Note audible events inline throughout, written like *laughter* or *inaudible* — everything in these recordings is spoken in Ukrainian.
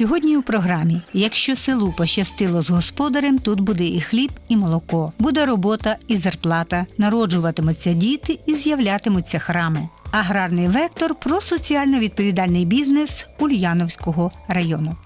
Сьогодні у програмі Якщо селу пощастило з господарем, тут буде і хліб, і молоко, буде робота і зарплата, народжуватимуться діти і з'являтимуться храми. Аграрний вектор про соціально відповідальний бізнес Ульяновського району.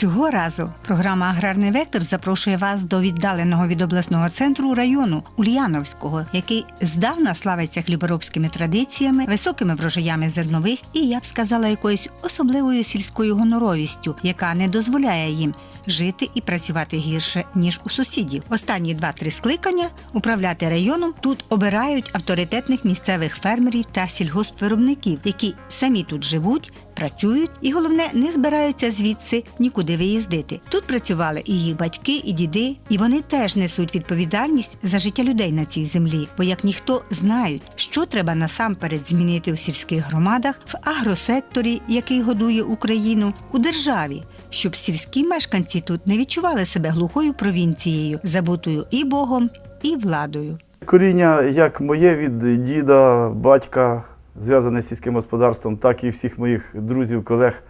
Цього разу програма Аграрний вектор запрошує вас до віддаленого від обласного центру району Ульяновського, який здавна славиться хліборобськими традиціями, високими врожаями зернових і я б сказала якоюсь особливою сільською гоноровістю, яка не дозволяє їм жити і працювати гірше ніж у сусідів. Останні два-три скликання управляти районом тут обирають авторитетних місцевих фермерів та сільгоспвиробників, які самі тут живуть, працюють і головне не збираються звідси нікуди виїздити. Тут працювали і їх батьки, і діди, і вони теж несуть відповідальність за життя людей на цій землі, бо як ніхто знають, що треба насамперед змінити у сільських громадах, в агросекторі, який годує Україну, у державі. Щоб сільські мешканці тут не відчували себе глухою провінцією, забутою і Богом, і владою. Коріння як моє від діда, батька, зв'язане з сільським господарством, так і всіх моїх друзів, колег,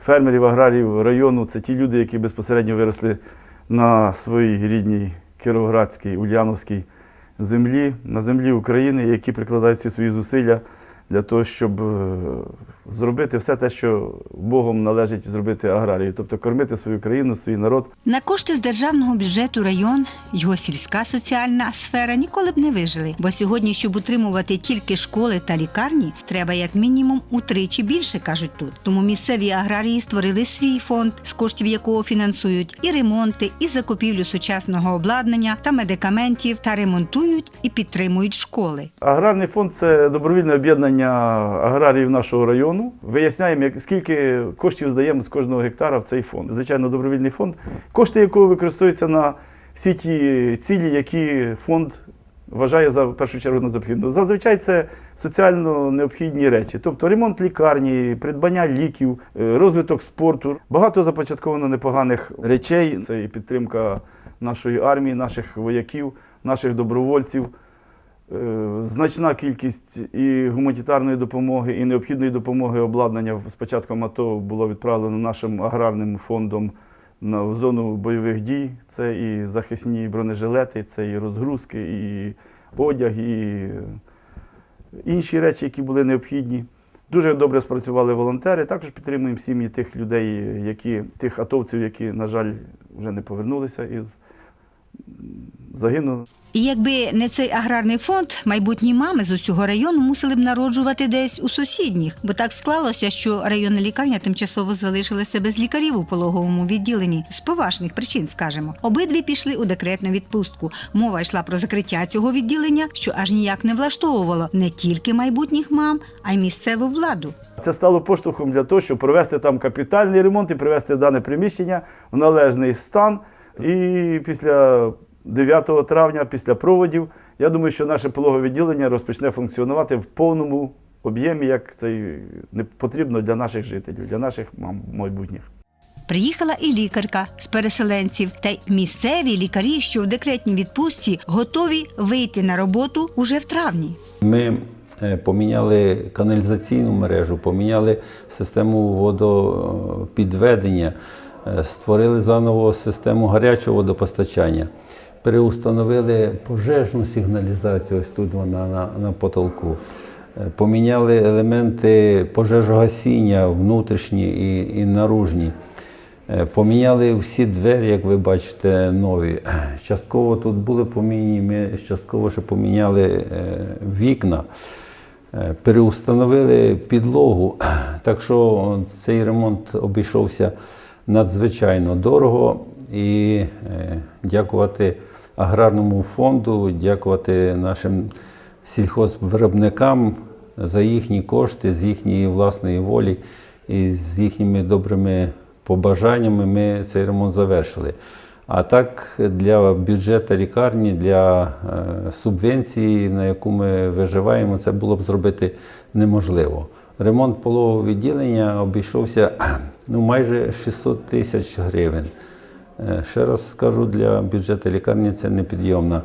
фермерів, аграріїв району. Це ті люди, які безпосередньо виросли на своїй рідній Кіровоградській, Ульяновській землі, на землі України, які прикладають всі свої зусилля для того, щоб е, зробити все те, що Богом належить зробити аграрію, тобто кормити свою країну, свій народ. На кошти з державного бюджету район, його сільська соціальна сфера ніколи б не вижили. Бо сьогодні, щоб утримувати тільки школи та лікарні, треба як мінімум утричі більше, кажуть тут. Тому місцеві аграрії створили свій фонд, з коштів якого фінансують і ремонти, і закупівлю сучасного обладнання та медикаментів, та ремонтують і підтримують школи. Аграрний фонд це добровільне об'єднання аграріїв нашого району. Виясняємо, як, скільки коштів здаємо з кожного гектара в цей фонд. Звичайно, добровільний фонд, кошти якого використовуються на всі ті цілі, які фонд вважає за першу чергу на необхідно. Зазвичай це соціально необхідні речі, тобто ремонт лікарні, придбання ліків, е, розвиток спорту. Багато започатковано непоганих речей. Це і підтримка нашої армії, наших вояків, наших добровольців. Е, Значна кількість і гуманітарної допомоги, і необхідної допомоги обладнання з початком АТО було відправлено нашим аграрним фондом в зону бойових дій. Це і захисні бронежилети, це і розгрузки, і одяг, і інші речі, які були необхідні. Дуже добре спрацювали волонтери. Також підтримуємо сім'ї тих людей, які, тих атовців, які, на жаль, вже не повернулися із загинули. І якби не цей аграрний фонд, майбутні мами з усього району мусили б народжувати десь у сусідніх, бо так склалося, що районна лікарня тимчасово залишилася без лікарів у пологовому відділенні з поважних причин, скажемо. Обидві пішли у декретну відпустку. Мова йшла про закриття цього відділення, що аж ніяк не влаштовувало не тільки майбутніх мам, а й місцеву владу. Це стало поштовхом для того, щоб провести там капітальний ремонт і привести дане приміщення в належний стан. І після 9 травня, після проводів, я думаю, що наше пологове відділення розпочне функціонувати в повному об'ємі, як це не потрібно для наших жителів, для наших мам майбутніх. Приїхала і лікарка з переселенців, та й місцеві лікарі, що в декретній відпустці, готові вийти на роботу уже в травні. Ми е, поміняли каналізаційну мережу, поміняли систему водопідведення, е, створили заново систему гарячого водопостачання, переустановили пожежну сигналізацію, ось тут вона на, на потолку. Е, Поміняли елементи пожежогасіння внутрішні і, і наружні. Е, Поміняли всі двері, як ви бачите, нові. *clears throat* Частково тут були поміняні, ми частково ще поміняли е, вікна, переустановили підлогу. *clears throat* Так що цей ремонт обійшовся надзвичайно дорого. І дякувати аграрному фонду, дякувати нашим сільхозвиробникам за їхні кошти, з їхньої власної волі і з їхніми добрими побажаннями ми цей ремонт завершили. А так для бюджету лікарні, для е, субвенції, на яку ми виживаємо, це було б зробити неможливо. Ремонт пологового відділення обійшовся *clears throat* ну, майже 600 тисяч гривень. Е, Ще раз скажу, для бюджету лікарні це непідйомна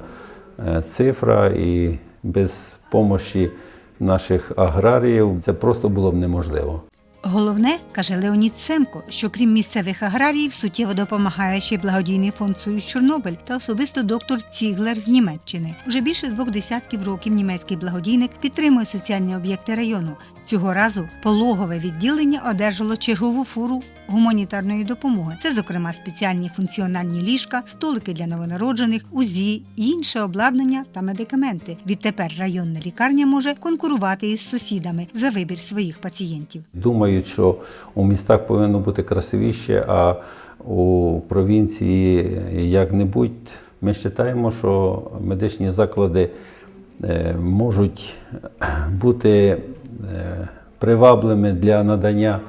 е, цифра і без допомоги наших аграріїв, це просто було б неможливо. Головне, каже Леонід Семко, що крім місцевих аграріїв суттєво допомагає ще й благодійний фонд Союз Чорнобиль та особисто доктор Ціглер з Німеччини. Уже більше двох десятків років німецький благодійник підтримує соціальні об'єкти району. Цього разу пологове відділення одержало чергову фуру гуманітарної допомоги. Це, зокрема, спеціальні функціональні ліжка, столики для новонароджених, УЗІ, інше обладнання та медикаменти. Відтепер районна лікарня може конкурувати із сусідами за вибір своїх пацієнтів. Думають, що у містах повинно бути красивіше, а у провінції як-небудь. Ми вважаємо, що медичні заклади е, можуть бути привабливими для надання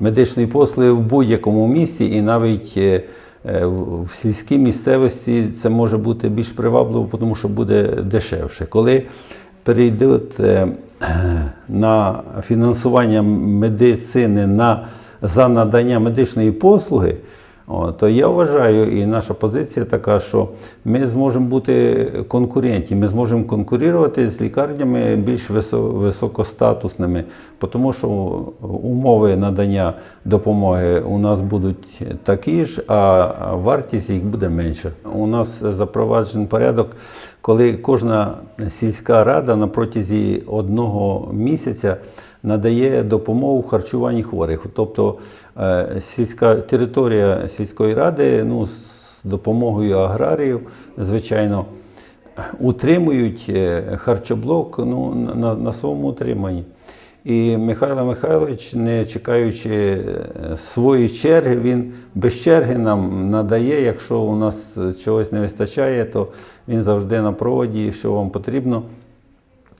медичної послуги в будь-якому місці, і навіть е, е, в сільській місцевості це може бути більш привабливо, тому що буде дешевше. Коли перейдуть е, на фінансування медицини на, за надання медичної послуги, то я вважаю, і наша позиція така, що ми зможемо бути конкурентні, ми зможемо конкурувати з лікарнями більш високостатусними, тому що умови надання допомоги у нас будуть такі ж, а вартість їх буде менша. У нас запроваджений порядок, коли кожна сільська рада на протязі одного місяця надає допомогу в харчуванні хворих. Тобто сільська територія сільської ради ну, з допомогою аграріїв, звичайно, утримують е, харчоблок ну, на, на своєму утриманні. І Михайло Михайлович, не чекаючи е, своєї черги, він без черги нам надає. Якщо у нас чогось не вистачає, то він завжди на проводі, що вам потрібно.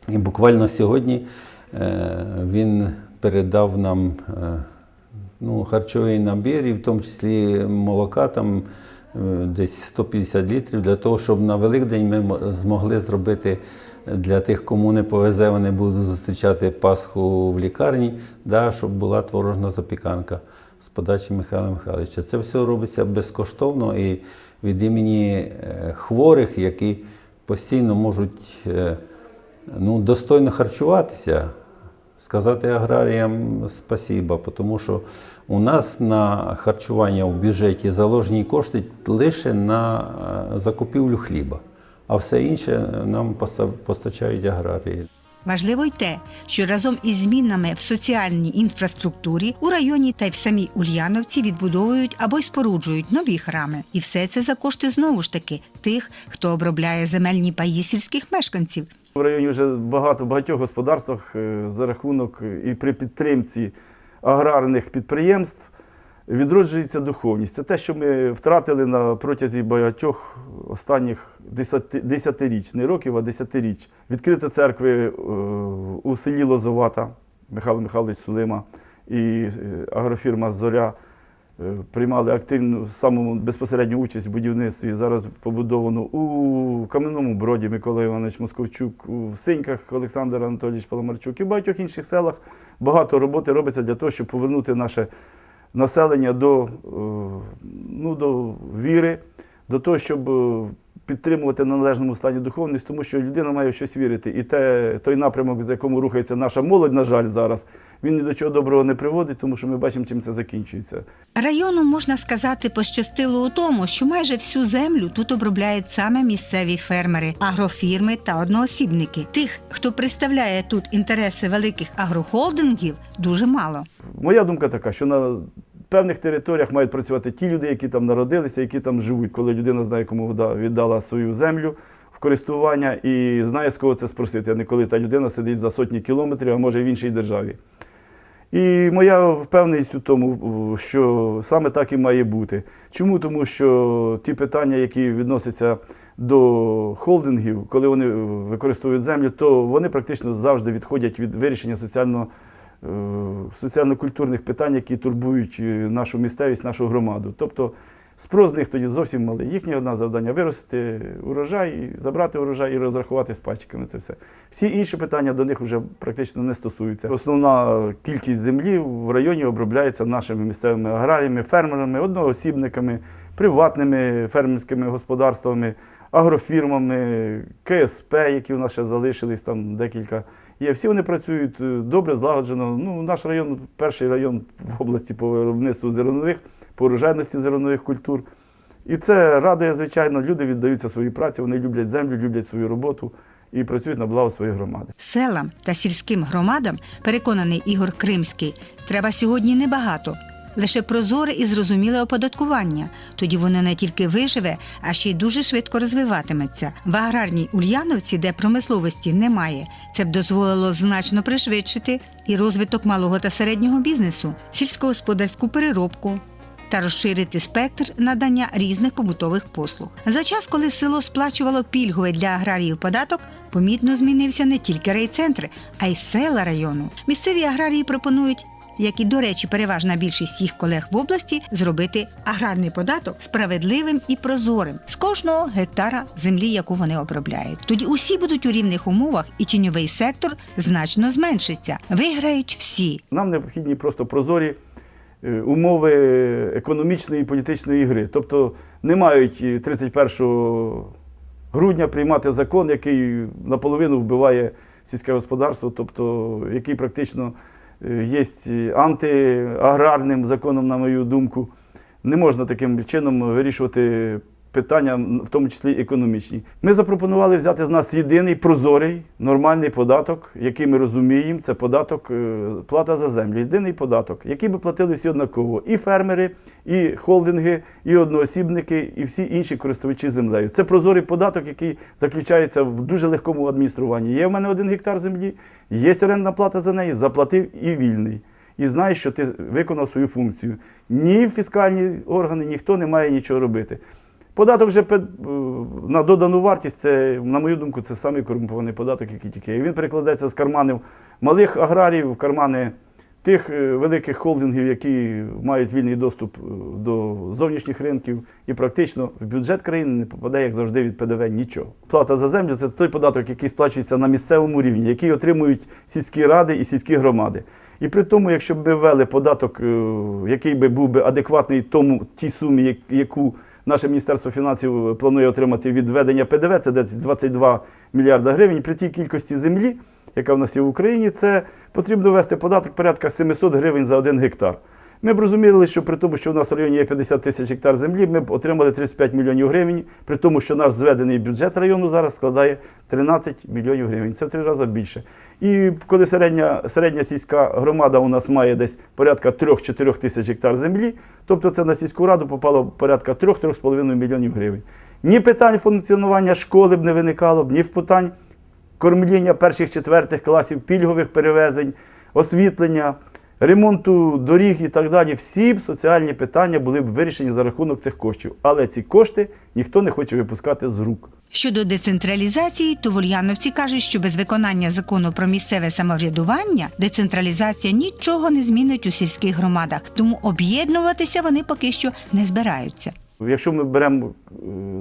І буквально сьогодні е, він передав нам е, ну, харчовий набір, і в тому числі молока, там е, десь 150 літрів, для того, щоб на Великдень ми змогли зробити для тих, кому не повезе, вони будуть зустрічати Пасху в лікарні, да, щоб була творожна запіканка з подачі Михайла Михайловича. Це все робиться безкоштовно і від імені е, хворих, які постійно можуть е, ну, достойно харчуватися, сказати аграріям спасіба, тому що у нас на харчування в бюджеті заложені кошти лише на е, закупівлю хліба, а все інше нам поста- постачають аграрії. Важливо й те, що разом із змінами в соціальній інфраструктурі у районі та й в самій Ульяновці відбудовують або й споруджують нові храми. І все це за кошти знову ж таки тих, хто обробляє земельні паї сільських мешканців. В районі вже багато в багатьох господарствах е, за рахунок е, і при підтримці аграрних підприємств відроджується духовність. Це те, що ми втратили на протязі багатьох останніх десяти- десятиріч, не років, а десятиріч. Відкрито церкви е, у селі Лозовата Михайло Михайлович Сулима і е, агрофірма Зоря. Е, Приймали активну саму безпосередню участь в будівництві. Зараз побудовано у Кам'яному Броді Микола Іванович Московчук, у Синьках Олександр Анатолійович Паламарчук і в багатьох інших селах багато роботи робиться для того, щоб повернути наше населення до, е, ну, до віри, до того, щоб е, підтримувати на належному стані духовність, тому що людина має в щось вірити. І те, той напрямок, з якому рухається наша молодь, на жаль, зараз, він ні до чого доброго не приводить, тому що ми бачимо, чим це закінчується. Району можна сказати пощастило у тому, що майже всю землю тут обробляють саме місцеві фермери, агрофірми та одноосібники. Тих, хто представляє тут інтереси великих агрохолдингів, дуже мало. Моя думка така, що на певних територіях мають працювати ті люди, які там народилися, які там живуть, коли людина знає, кому да- віддала свою землю в користування і знає, з кого це спросити, а не коли та людина сидить за сотні кілометрів, а може в іншій державі. І моя впевненість у тому, що саме так і має бути. Чому? Тому що ті питання, які відносяться до холдингів, коли вони використовують землю, то вони практично завжди відходять від вирішення соціально, е, соціально-культурних питань, які турбують е, нашу місцевість, нашу громаду. Тобто Спрос з них тоді зовсім малий. Їхнє одне завдання виростити урожай, забрати урожай і розрахувати з пачками це все. Всі інші питання до них вже практично не стосуються. Основна кількість землі в районі обробляється нашими місцевими аграріями, фермерами, одноосібниками, приватними фермерськими господарствами, агрофірмами, КСП, які у нас ще залишились, там декілька є. Всі вони працюють е, добре, злагоджено. Ну, наш район перший район в області по виробництву зернових, по урожайності зернових культур. І це радує, звичайно, люди віддаються своїй праці, вони люблять землю, люблять свою роботу і працюють на благо своєї громади. Селам та сільським громадам, переконаний Ігор Кримський, треба сьогодні небагато. Лише прозоре і зрозуміле оподаткування. Тоді воно не тільки виживе, а ще й дуже швидко розвиватиметься. В аграрній Ульяновці, де промисловості немає, це б дозволило значно пришвидшити і розвиток малого та середнього бізнесу, сільськогосподарську переробку, та розширити спектр надання різних побутових послуг. За час, коли село сплачувало пільговий для аграріїв податок, помітно змінився не тільки райцентри, а й села району. Місцеві аграрії пропонують. Як і, до речі, переважна більшість їх колег в області зробити аграрний податок справедливим і прозорим з кожного гектара землі, яку вони обробляють. Тоді усі будуть у рівних умовах, і тіньовий сектор значно зменшиться. Виграють всі. Нам необхідні просто прозорі е, умови економічної і політичної гри. Тобто не мають е, 31 грудня приймати закон, який наполовину вбиває сільське господарство, тобто який практично е, є антиаграрним законом, на мою думку. Не можна таким чином вирішувати питання, в тому числі економічні. Ми запропонували взяти з нас єдиний прозорий, нормальний податок, який ми розуміємо, це податок е, плата за землю. Єдиний податок, який би платили всі однаково. І фермери, і холдинги, і одноосібники, і всі інші користувачі землею. Це прозорий податок, який заключається в дуже легкому адмініструванні. Є в мене один гектар землі, є орендна плата за неї, заплатив і вільний і знаєш, що ти виконав свою функцію. Ні фіскальні органи, ніхто не має нічого робити. Податок вже на додану вартість, це, на мою думку, це самий корумпований податок, який тільки є. Він перекладається з карманів малих аграріїв в кармани тих е, великих холдингів, які мають вільний доступ е, до зовнішніх ринків, і практично в бюджет країни не попадає, як завжди, від ПДВ нічого. Плата за землю це той податок, який сплачується на місцевому рівні, який отримують сільські ради і сільські громади. І при тому, якщо б ми ввели податок, е, який би був би адекватний тому тій сумі, яку наше Міністерство фінансів планує отримати від введення ПДВ, це десь 22 мільярда гривень, при тій кількості землі, яка в нас є в Україні, це потрібно ввести податок порядка 700 гривень за один гектар. Ми б розуміли, що при тому, що в нас в районі є 50 тисяч гектар землі, ми б отримали 35 мільйонів гривень, при тому, що наш зведений бюджет району зараз складає 13 мільйонів гривень. Це в три рази більше. І коли середня, середня сільська громада у нас має десь порядка 3-4 тисяч гектар землі, тобто це на сільську раду попало порядка 3-3,5 мільйонів гривень. Ні питань функціонування школи б не виникало б, ні питань кормління перших четвертих класів, пільгових перевезень, освітлення, ремонту доріг і так далі. Всі б соціальні питання були б вирішені за рахунок цих коштів. Але ці кошти ніхто не хоче випускати з рук. Щодо децентралізації, то в Ульяновці кажуть, що без виконання закону про місцеве самоврядування децентралізація нічого не змінить у сільських громадах, тому об'єднуватися вони поки що не збираються. Якщо ми беремо е,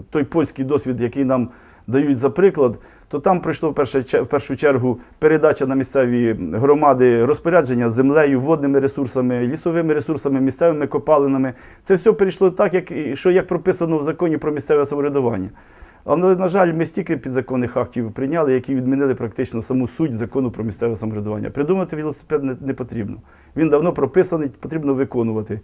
той польський досвід, який нам дають за приклад, то там пройшло в першу чергу передача на місцеві громади розпорядження землею, водними ресурсами, лісовими ресурсами, місцевими копалинами. Це все перейшло так, як, що як прописано в законі про місцеве самоврядування. Але, на жаль, ми стільки підзаконних актів прийняли, які відмінили практично саму суть закону про місцеве самоврядування. Придумати велосипед не потрібно. Він давно прописаний, потрібно виконувати.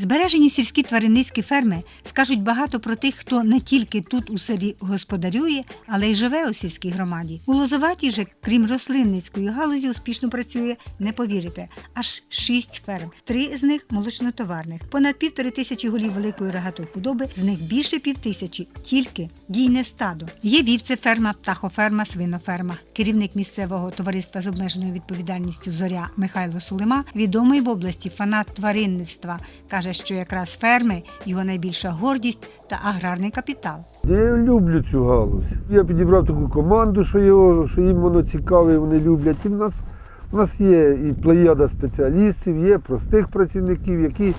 Збережені сільські тваринницькі ферми скажуть багато про тих, хто не тільки тут у селі господарює, але й живе у сільській громаді. У Лозоватій же, крім рослинницької галузі, успішно працює, не повірите, аж шість ферм. Три з них молочнотоварних. Понад півтори тисячі голів великої рогатої худоби, з них більше півтисячі тільки дійне стадо. Є вівцеферма, птахоферма, свиноферма. Керівник місцевого товариства з обмеженою відповідальністю Зоря Михайло Сулима, відомий в області фанат тваринництва, каже, що якраз ферми його найбільша гордість та аграрний капітал. Я люблю цю галузь. Я підібрав таку команду, що його, що їм воно цікаве, вони люблять. І в нас У нас є і плеяда спеціалістів, є простих працівників, які,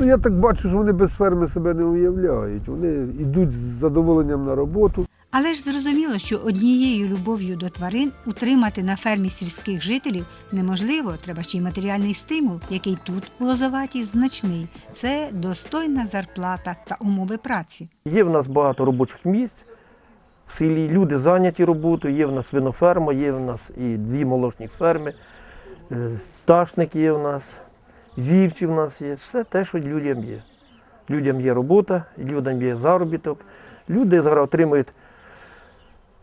ну я так бачу, що вони без ферми себе не уявляють. Вони йдуть з задоволенням на роботу. Але ж зрозуміло, що однією любов'ю до тварин утримати на фермі сільських жителів неможливо. Треба ще й матеріальний стимул, який тут у Лозоватій значний. Це достойна зарплата та умови праці. Є в нас багато робочих місць в селі, люди зайняті роботою, є в нас свиноферма, є в нас і дві молочні ферми, е, пташник є в нас, вівці в нас є, все те, що людям є. Людям є робота, людям є заробіток. Люди зараз отримують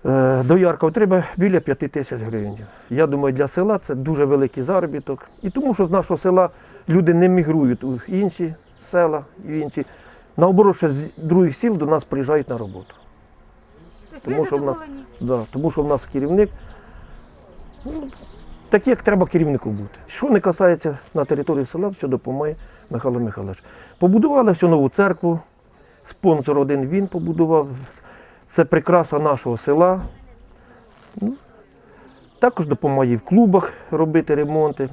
е, доярка отримує біля 5 тисяч гривень. Я думаю, для села це дуже великий заробіток. І тому що з нашого села люди не мігрують у інші села, в інші. Наоборот, ще з других сіл до нас приїжджають на роботу. Тому що в нас, да, тому що в нас керівник, ну, так як треба керівнику бути. Що не касається на території села, все допомагає Михайло Михайлович. Побудували всю нову церкву, спонсор один він побудував. Це прикраса нашого села. Ну, також допомагає в клубах робити ремонти.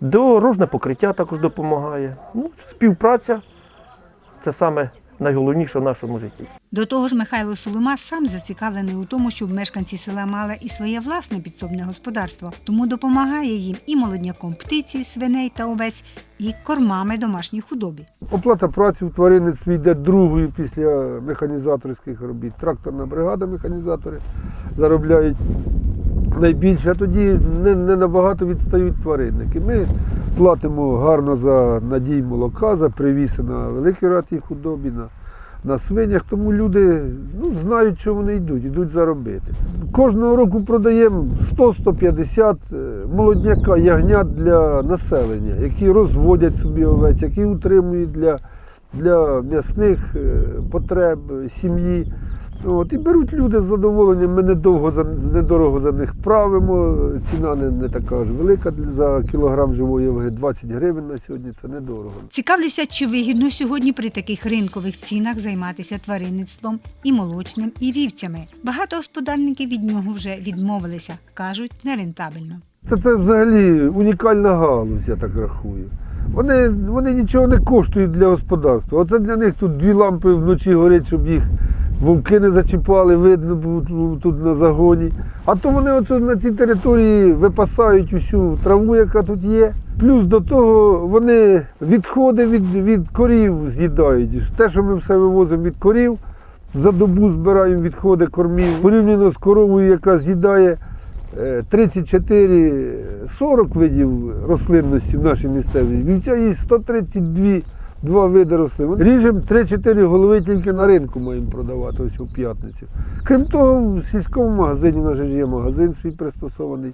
Дорожне покриття також допомагає. Ну, співпраця це саме найголовніше в нашому житті. До того ж, Михайло Солома сам зацікавлений у тому, щоб мешканці села мали і своє власне підсобне господарство, тому допомагає їм і молодняком птиці, свиней та овець, і кормами домашній худобі. Оплата праці в тваринництві йде другою після механізаторських робіт. Тракторна бригада механізатори заробляють найбільше, а тоді не, не набагато відстають тваринники. Ми платимо гарно за надій молока, за привіси на великій раті худобі, на, на свинях, тому люди ну, знають, що вони йдуть, йдуть заробити. Кожного року продаємо 100-150 е, молодняка, ягнят для населення, які розводять собі овець, які утримують для, для м'ясних е, потреб е, сім'ї. От, і беруть люди з задоволенням, ми недовго за, недорого за них правимо. Ціна не, не така ж велика за кілограм живої ваги, 20 гривень на сьогодні це недорого. Цікавлюся, чи вигідно сьогодні при таких ринкових цінах займатися тваринництвом і молочним, і вівцями. Багато господарників від нього вже відмовилися, кажуть, нерентабельно. Це, це взагалі унікальна галузь, я так рахую. Вони, вони нічого не коштують для господарства. Оце для них тут дві лампи вночі горять, щоб їх вовки не зачіпали, видно тут- на загоні. А то вони оце на цій території випасають усю траву, яка тут є. Плюс до того вони відходи від, від корів з'їдають. Те, що ми все вивозимо від корів, за добу збираємо відходи кормів. Порівняно з коровою, яка з'їдає е, 34-40 видів рослинності в нашій місцевій. Вівця є 132 два види рослин. Ріжемо 3-4 голови тільки на ринку маємо продавати ось у п'ятницю. Крім того, в сільському магазині у нас є магазин свій пристосований.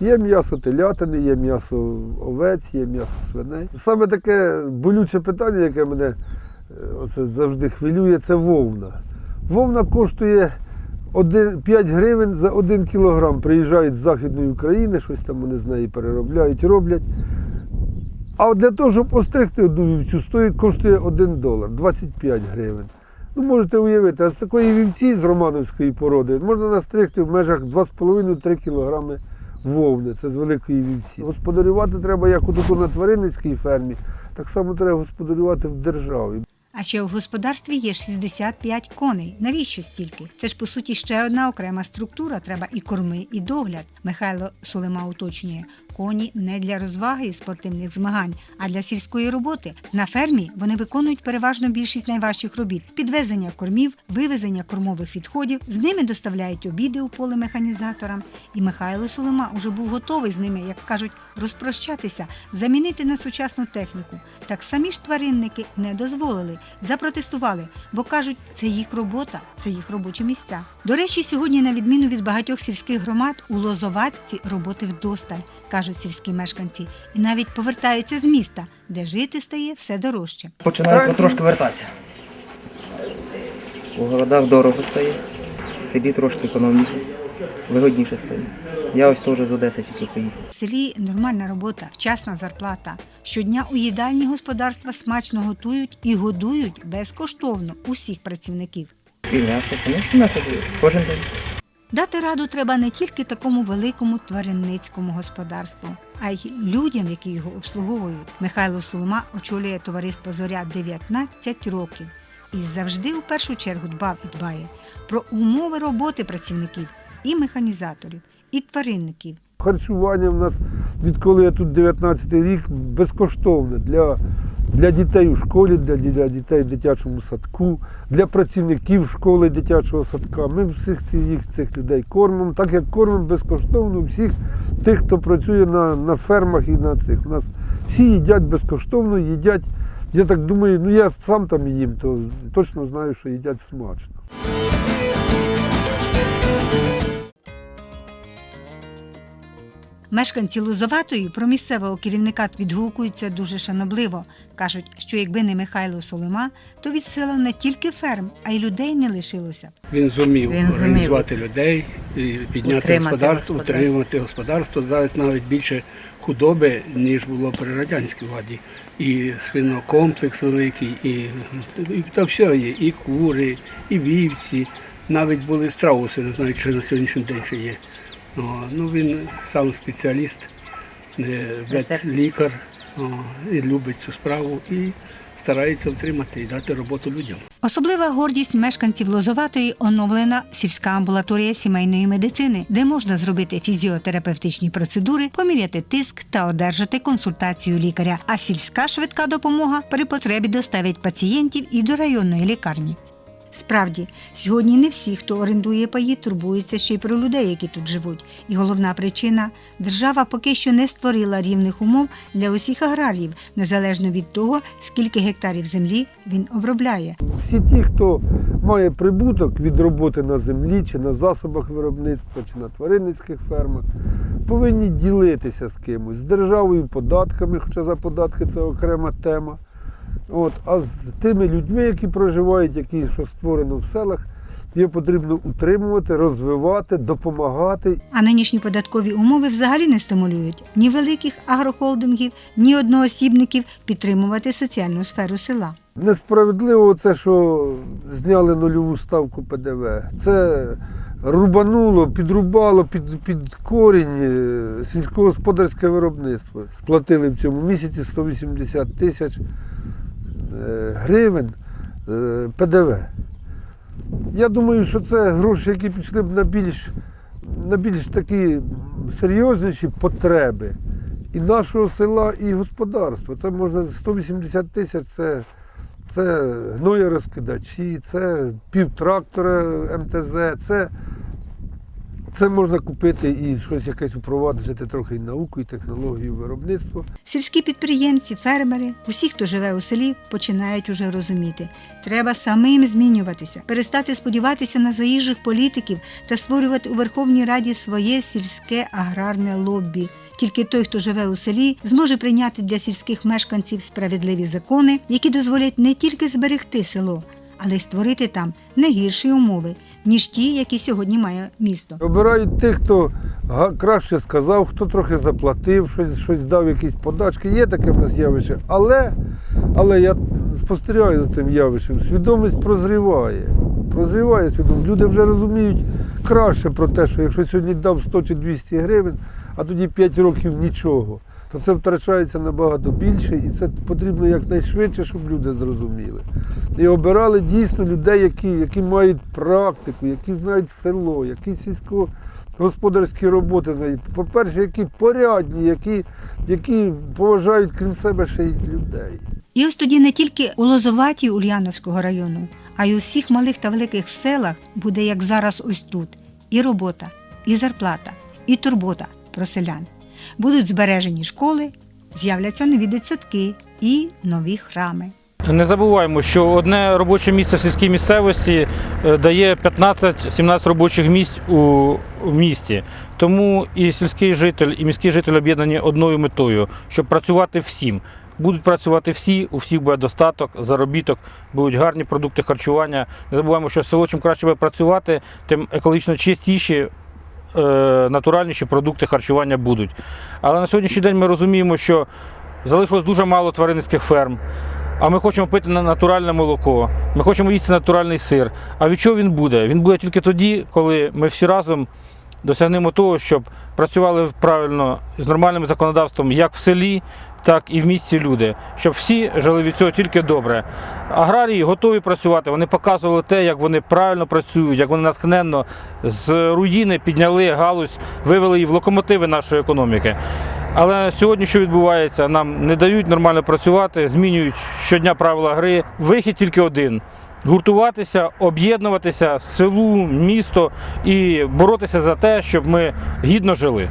Є м'ясо телятини, є м'ясо овець, є м'ясо свиней. Саме таке болюче питання, яке мене е, оце завжди хвилює, це вовна. Вовна коштує один- 5 гривень за 1 кілограм. Приїжджають з Західної України, щось там вони з неї переробляють, роблять. А для того, щоб остригти одну вівцю, стоїть, коштує 1 долар, 25 гривень. Ну, можете уявити, а з такої вівці з романовської породи можна настригти в межах 2,5-3 кілограми вовни. Це з великої вівці. Господарювати треба як у на тваринницькій фермі, так само треба господарювати в державі. А ще у господарстві є 65 коней. Навіщо стільки? Це ж по суті ще одна окрема структура. Треба і корми, і догляд. Михайло Сулема уточнює. Коні не для розваги і спортивних змагань, а для сільської роботи. На фермі вони виконують переважно більшість найважчих робіт: підвезення кормів, вивезення кормових відходів. З ними доставляють обіди у поле механізаторам. І Михайло Сулема уже був готовий з ними, як кажуть, розпрощатися, замінити на сучасну техніку. Так самі ж тваринники не дозволили, запротестували, бо кажуть, це їх робота, це їх робочі місця. До речі, сьогодні, на відміну від багатьох сільських громад, у Лозоватці роботи вдосталь, кажуть сільські мешканці, і навіть повертаються з міста, де жити стає все дорожче. Починаю потрошки вертатися. У городах дорого стає, селі трошки економніше, вигодніше стає. Я ось теж з Одеси тільки поїхав. В селі нормальна робота, вчасна зарплата. Щодня у їдальні господарства смачно готують і годують безкоштовно усіх працівників. І м'ясо, звісно, м'ясо кожен день. Дати раду треба не тільки такому великому тваринницькому господарству, а й людям, які його обслуговують. Михайло Сулума очолює товариство Зоря 19 років і завжди у першу чергу дбав і дбає про умови роботи працівників і механізаторів, і тваринників. Харчування в нас, відколи я тут 19 рік, безкоштовне для, для дітей у школі, для, для дітей в дитячому садку, для працівників школи дитячого садка. Ми всіх цих, цих людей кормимо, так як кормимо безкоштовно всіх тих, хто працює на, на фермах і на цих. У нас всі їдять безкоштовно, їдять. Я так думаю, ну я сам там їм, то точно знаю, що їдять смачно. Мешканці Лозоватої про місцевого керівника відгукуються дуже шанобливо. кажуть, що якби не Михайло Солима, то від села не тільки ферм, а й людей не лишилося. Він зумів Він зумів організувати людей, підняти Утримати господарство, господарство. утримати господарство, дати навіть більше худоби, ніж було при радянській владі. І свинокомплекс великий, і, і та все є, і кури, і вівці. Навіть були страуси, не знаю, чи на сьогоднішній день ще є. О, ну, він сам спеціаліст, е, ветлікар, о, і любить цю справу і старається втримати і дати роботу людям. Особлива гордість мешканців Лозоватої оновлена сільська амбулаторія сімейної медицини, де можна зробити фізіотерапевтичні процедури, поміряти тиск та одержати консультацію лікаря. А сільська швидка допомога при потребі доставить пацієнтів і до районної лікарні. Справді, сьогодні не всі, хто орендує паї, турбуються ще й про людей, які тут живуть. І головна причина держава поки що не створила рівних умов для усіх аграріїв, незалежно від того, скільки гектарів землі він обробляє. Всі ті, хто має прибуток від роботи на землі, чи на засобах виробництва, чи на тваринницьких фермах, повинні ділитися з кимось, з державою, податками, хоча за податки це окрема тема. От, а з тими людьми, які проживають, які що створено в селах, його потрібно утримувати, розвивати, допомагати. А нинішні податкові умови взагалі не стимулюють ні великих агрохолдингів, ні одноосібників підтримувати соціальну сферу села. Несправедливо це, що зняли нульову ставку ПДВ. Це рубануло, підрубало під, під корінь е, сільськогосподарське виробництво. Сплатили в цьому місяці 180 тисяч гривень е, ПДВ. Я думаю, що це гроші, які пішли б на більш, на більш такі серйозніші потреби і нашого села, і господарства. Це можна 180 тисяч це, це гноєрозкидачі, це півтрактора МТЗ, це, це можна купити і щось якесь впроваджувати трохи і науку, і технологію виробництва. Сільські підприємці, фермери, усі, хто живе у селі, починають уже розуміти. Треба самим змінюватися, перестати сподіватися на заїжджих політиків та створювати у Верховній Раді своє сільське аграрне лоббі. Тільки той, хто живе у селі, зможе прийняти для сільських мешканців справедливі закони, які дозволять не тільки зберегти село, але й створити там не гірші умови, ніж ті, які сьогодні має місто. Обирають тих, хто краще сказав, хто трохи заплатив, щось, щось дав, якісь подачки. Є таке в нас явище. Але, але я спостерігаю за цим явищем. Свідомість прозріває. Прозріває свідомість. Люди вже розуміють краще про те, що якщо сьогодні дав 100 чи 200 гривень, а тоді 5 років нічого, то це втрачається набагато більше, і це потрібно якнайшвидше, щоб люди зрозуміли. І обирали дійсно людей, які, які мають практику, які знають село, які сільськогосподарські роботи знають. По-перше, які порядні, які, які поважають крім себе ще й людей. І ось тоді не тільки у Лозоватій Ульяновського району, а й у всіх малих та великих селах буде, як зараз ось тут, і робота, і зарплата, і турбота про селян. Будуть збережені школи, з'являться нові дитсадки і нові храми. Не забуваємо, що одне робоче місце в сільській місцевості е, дає 15-17 робочих місць у місті. Тому і сільський житель, і міський житель об'єднані одною метою, щоб працювати всім. Будуть працювати всі, у всіх буде достаток, заробіток, будуть гарні продукти харчування. Не забуваємо, що село чим краще буде працювати, тим екологічно чистіші, е, натуральніші продукти харчування будуть. Але на сьогоднішній день ми розуміємо, що залишилось дуже мало тваринницьких ферм. а ми хочемо пити на натуральне молоко, ми хочемо їсти натуральний сир. А від чого він буде? Він буде тільки тоді, коли ми всі разом досягнемо того, щоб працювали правильно з нормальним законодавством як в селі, так і в місті люди, щоб всі жили від цього тільки добре. Аграрії готові працювати. Вони показували те, як вони правильно працюють, як вони натхненно з руїни підняли галузь, вивели її в локомотиви нашої економіки. Але сьогодні, що відбувається, нам не дають нормально працювати, змінюють щодня правила гри. Вихід тільки один. Гуртуватися, об'єднуватися селу, місто і боротися за те, щоб ми гідно жили.